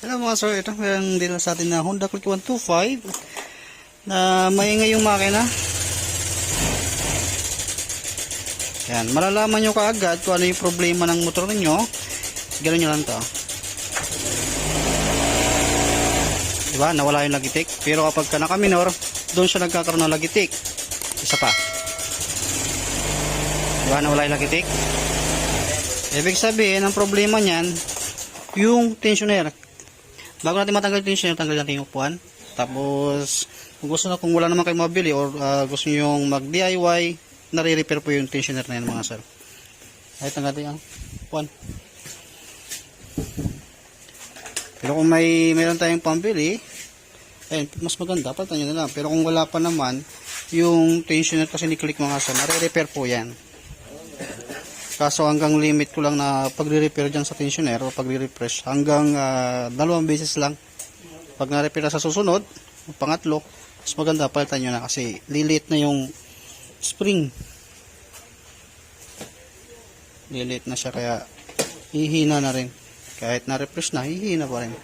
Hello mga sir, ito meron din sa atin na Honda Click 125 na maingay yung makina. Yan, malalaman nyo kaagad kung ano yung problema ng motor ninyo. Ganun nyo lang to. Diba, nawala yung lagitik. Pero kapag ka nakaminor, doon siya nagkakaroon ng lagitik. Isa pa. Diba, nawala yung lagitik. Ibig sabihin, ang problema niyan, yung tensioner. Bago natin matanggal yung tensioner, tanggal natin yung upuan. Tapos, kung gusto na, kung wala naman kayo mabili or ah, gusto nyo yung mag-DIY, nare-repair po yung tensioner na yan mga sir. Ay, tanggal natin yung upuan. Pero kung may meron tayong pambili, ayun, mas maganda, palitan nyo na lang. Pero kung wala pa naman, yung tensioner kasi ni click mga sir, nare-repair po yan. Kaso hanggang limit ko lang na pagre-repair dyan sa tensioner o pagre-refresh hanggang ah, dalawang beses lang. Pag na-repair na sa susunod, pangatlo, mas maganda palitan nyo na kasi lilit na yung spring. Lilit na siya kaya hihina na rin. Kahit na-refresh na, hihina pa rin.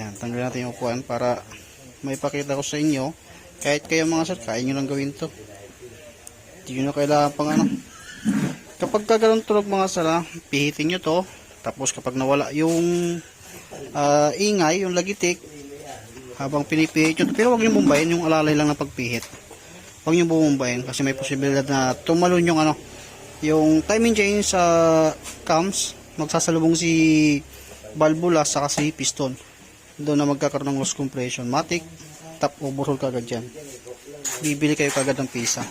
Yan, tanggalin natin yung upuan para may pakita ko sa inyo. Kahit kayo mga sir, kaya nyo lang gawin to. Hindi nyo na kailangan pang ano, kapag kagalang tunog mga sala, pihitin nyo to. Tapos kapag nawala yung ah, ingay, yung lagitik, habang pinipihit nyo to. Pero huwag nyo bumbayin yung alalay lang ng pagpihit. Huwag nyo bumbayin kasi may posibilidad na tumalon yung ano, yung timing chain sa cams, magsasalubong si valvula sa kasi piston. Doon na magkakaroon ng loss compression. Matic, top overhaul kagad dyan. Bibili kayo kagad ng pisa.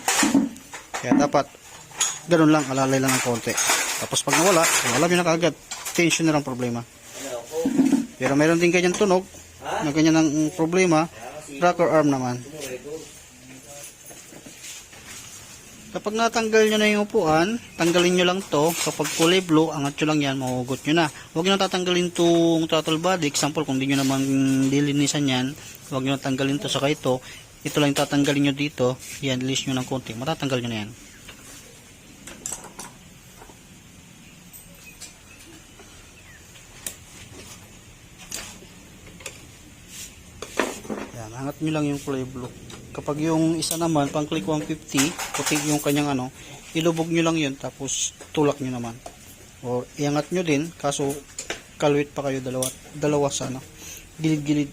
Kaya dapat ganun lang, alalay lang ng konti. Tapos pag nawala, wala nyo na kagad. Tension na lang problema. Pero meron din ganyan tunog, na ganyan ang problema, rocker arm naman. Kapag natanggal nyo na yung upuan, tanggalin nyo lang to. Kapag kulay blue, angat nyo lang yan, mahugot nyo na. Huwag nyo tatanggalin tong throttle body. Example, kung di nyo naman dilinisan yan, huwag nyo tanggalin to. Saka ito, ito lang tatanggalin nyo dito. Yan, list nyo ng konti. Matatanggal nyo na yan. Angat nyo lang yung kulay blue. Kapag yung isa naman, pang click 150, puti yung kanyang ano, ilubog nyo lang yun, tapos tulak nyo naman. O iangat nyo din, kaso kalwit pa kayo dalawa, dalawa sa ano, gilid-gilid.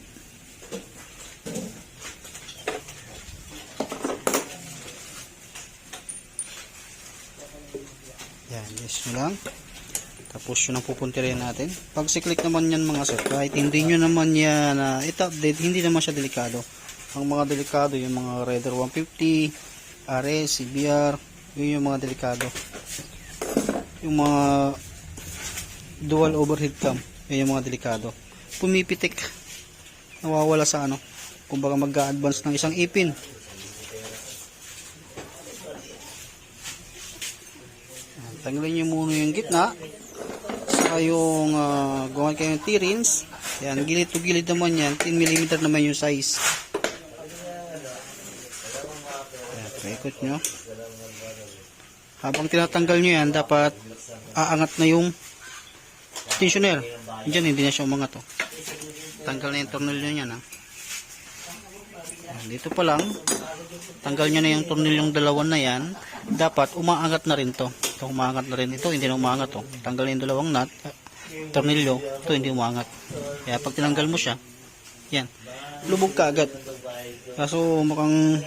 Yan, yes nyo lang. Tapos yun ang pupuntirin natin. Pag si-click naman yan mga sir, kahit hindi nyo naman yan na i-update, hindi naman siya delikado. Ang mga delikado, yung mga Raider 150, RS, CBR, yun yung mga delikado. Yung mga dual overhead cam, yun yung mga delikado. Pumipitik, nawawala sa ano, kumbaga mag-advance ng isang ipin. Tanggalin nyo muna yung gitna saka yung uh, gawan kayo ng T-rings yan, gilid to gilid naman yan. 10mm naman yung size. Yan, paikot nyo. Habang tinatanggal nyo yan dapat aangat na yung tensioner. Dyan hindi na siya umangat oh. tanggal na yung tornilyo ha Yan, dito pa lang. Tanggal nyo na yung tornilyong dalawan na yan. Dapat umaangat na rin to ito umaangat na rin ito. Hindi na umaangat to tanggal na yung dalawang nut tornilyo ito hindi umaangat kaya pag tinanggal mo siya yan. Lubog ka agad. Kaso mukhang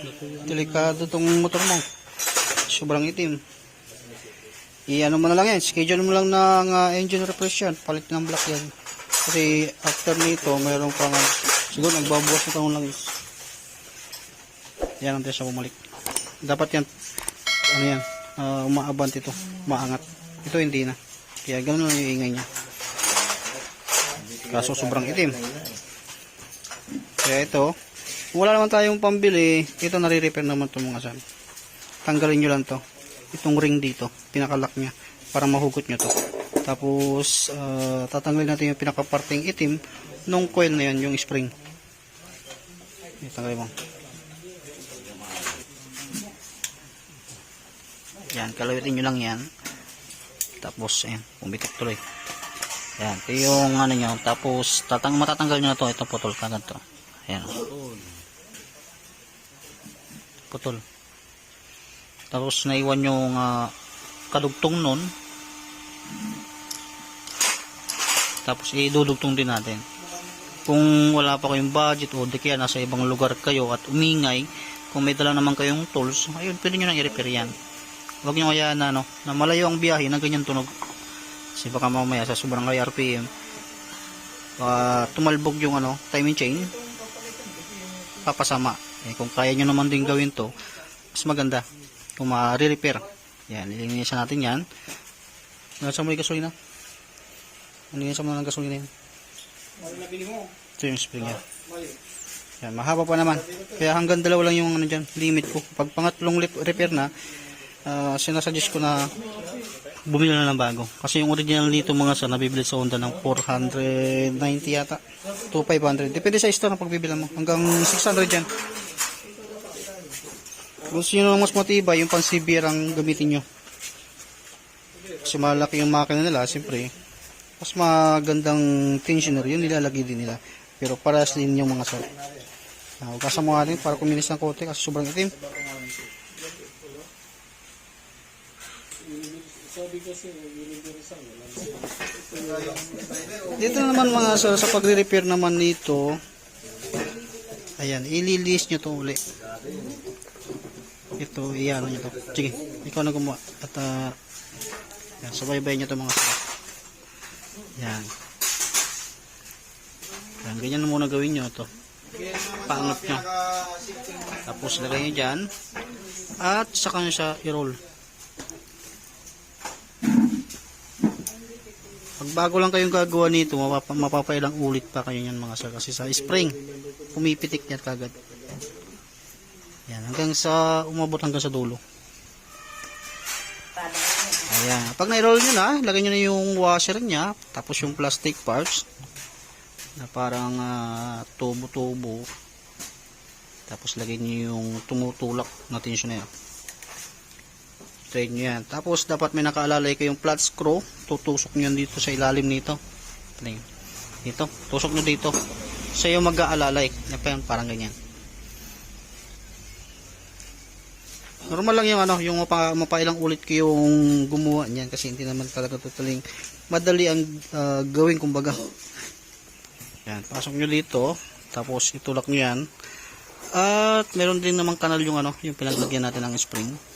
delikado tong motor mo. Sobrang itim. I-ano mo na lang yan. Schedule mo lang ng ah, engine refresh yan. Palit ng block yan. Kasi after nito mayroon pang siguro nagbabawas na taong lang. Yan ang siya bumalik. Dapat yan ano yan uh, umaabant ito. Maangat. Ito hindi na. Kaya ganun lang yung ingay niya. Kaso sobrang itim. Kaya ito wala naman tayong pambili. Ito nare-repair naman ito mga san tanggalin nyo lang to. Itong ring dito pinakalock nya para mahugot nyo to. Tapos uh, tatanggalin natin yung pinakaparting itim nung coil na yan yung spring. Tanggalin mo Yan, kalawitin nyo lang yan. Tapos, ayan, pumitik tuloy. Yan, ito yung ano nyo. Tapos, tatang matatanggal nyo na to. Ito putol kagad to. Ayan. Putol. Tapos, naiwan yung ah, kadugtong nun. Tapos, idudugtong din natin. Kung wala pa kayong budget o di kaya nasa ibang lugar kayo at umingay, kung may dala naman kayong tools, ayun, pwede nyo nang i-repair yan. Huwag nyo kaya na, ano, na malayo ang biyahe na ganyan tunog. Kasi baka mamaya sa sobrang high RPM, ah, tumalbog yung ano, timing chain, papasama. Eh, kung kaya nyo naman din gawin to, mas maganda. Kung ma-repair. Yan, ilinisan natin yan. Nasa mo yung gasolina? Nilinisan mo na ng gasolina yan. Ito yung spring yan. Yan, mahaba pa naman. Kaya hanggang dalawa lang yung ano dyan, limit ko. Pag pangatlong repair na, ah, sinasuggest ko na bumili na ng bago. Kasi yung original nito mga sa nabibili sa Honda ng 490 yata. To 500. Depende sa store na pagbibilan mo. Hanggang 600 yan. Gusto nyo mas matibay, yung pang severe ang gamitin nyo. Kasi malaki yung makina nila, siyempre. Mas magandang tensioner, yun nilalagay din nila. Pero parehas din yung mga sir. Uh, huwag kasama natin para kuminis ng kote kasi sobrang itim. Dito naman mga sir, sa pagre-repair naman nito, ayan, ililis nyo to uli. Ito, iyan nyo to. Sige, ikaw na gumawa. At, uh, yan, sabay-bay nyo to mga sir. Yan. Yan, ganyan na muna gawin nyo to. Paangat nyo. Tapos lagay nyo dyan. At saka nyo siya i-roll. Pag bago lang kayong gagawa nito, mapapa, mapapailang ulit pa kayo yan mga sir. Kasi sa spring, pumipitik yan kagad. Yan, hanggang sa umabot hanggang sa dulo. Ayan. Pag na-roll nyo na, lagay nyo na yung washer niya, tapos yung plastic parts, na parang ah, tubo-tubo. Tapos lagay nyo yung tumutulak na tensioner. Straight nyo yan. Tapos dapat may nakaalalay kayong flat screw. Tutusok nyo dito sa ilalim nito. Dito. Tusok nyo dito. Sa yung mag-aalalay. Yan, Parang ganyan. Normal lang yung ano, yung mapa, mapailang ulit ko yung gumawa niyan kasi hindi naman talaga totaling madali ang ah, gawin kumbaga. Yan, pasok nyo dito, tapos itulak nyo yan. At meron din namang kanal yung ano, yung pinaglagyan natin ng spring.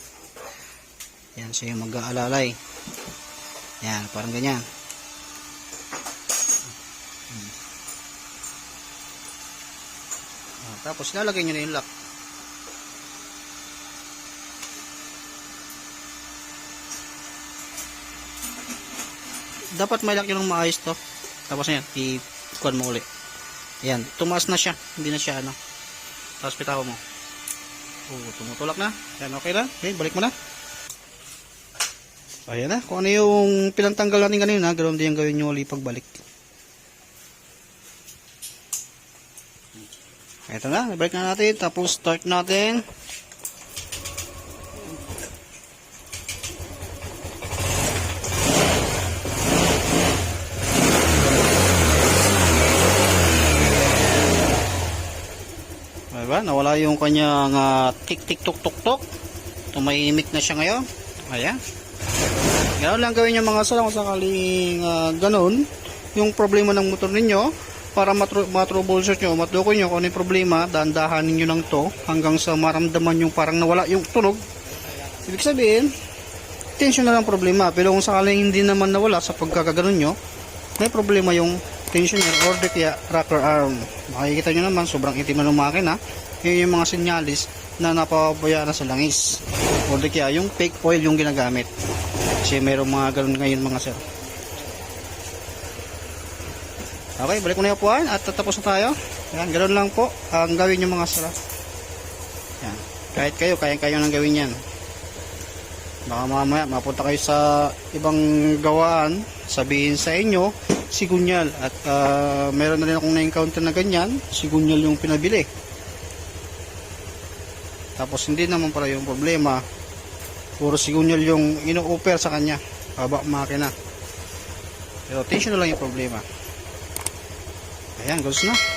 Yan, siya yung mag-aalalay. Yan, parang ganyan. Hmm. Ah, tapos lalagay nyo na yung lock. dapat may lock yun ng maayos to tapos yan i-kuhan mo uli yan tumaas na siya hindi na siya ano tapos pitaw mo oh, tumutulak na yan okay na okay balik mo na ayan na kung ano yung pinantanggal natin kanina ganoon din yung gawin nyo ulit pagbalik ito na balik na natin tapos start natin Diba? Nawala yung kanyang uh, tik-tik-tok-tok-tok. Tumahimik na siya ngayon. Ayan. Ganun lang gawin yung mga sala kung sakaling uh, ganun. Yung problema ng motor ninyo, para matroubleshoot nyo, matukoy nyo kung ano problema, dahan-dahanin nyo lang to hanggang sa maramdaman yung parang nawala yung tunog. Ibig sabihin, tension na lang problema. Pero kung sakaling hindi naman nawala sa pagkakaganon nyo, may problema yung tensioner or di kaya rocker arm. Makikita nyo naman, sobrang itim na ng makina. Yun yung mga sinyalis na napapabaya na sa langis. Or di kaya yung fake foil yung ginagamit. Kasi mayroong mga ganun ngayon mga sir. Okay, balik mo na yung upuan at tatapos na tayo. Yan, ganun lang po ang gawin yung mga sir. Yan. Kahit kayo, kaya-kaya nang gawin yan. Baka mamaya mapunta kayo sa ibang gawaan, sabihin sa inyo, sigunyal. At uh, meron na rin akong na-encounter na ganyan, sigunyal yung pinabili. Tapos hindi naman pala yung problema, puro sigunyal yung ino-offer sa kanya, baba makina. Pero tension na lang yung problema. Ayan, goes na.